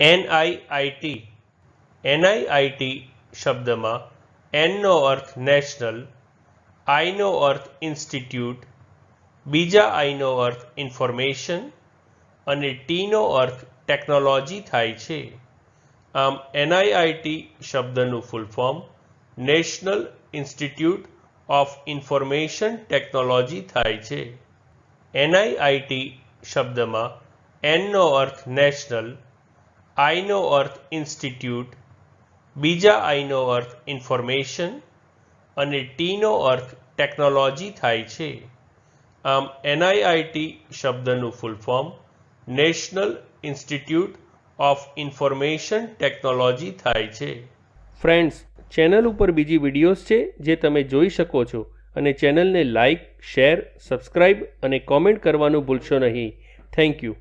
NIIT NIIT શબ્દમાં એનનો અર્થ national આઈનો અર્થ institute, બીજા આઈનો અર્થ information અને ટીનો અર્થ ટેકનોલોજી થાય છે. આમ એનઆઈઆઈટી શબ્દનું full form national institute of information technology થાય છે. એનઆઈઆઈટી શબ્દમાં એનનો અર્થ નેશનલ આઈનો અર્થ ઇન્સ્ટિટ્યૂટ બીજા આઈનો અર્થ ઇન્ફોર્મેશન અને ટીનો અર્થ ટેકનોલોજી થાય છે. આમ એનઆઈઆઈટી શબ્દનું full form national institute of information technology થાય છે. ફ્રેન્ડ્સ ચેનલ ઉપર બીજી વિડીયોઝ છે જે તમે જોઈ શકો છો અને ચેનલને લાઇક શેર સબસ્ક્રાઇબ અને કોમેન્ટ કરવાનું ભૂલશો નહીં. Thank you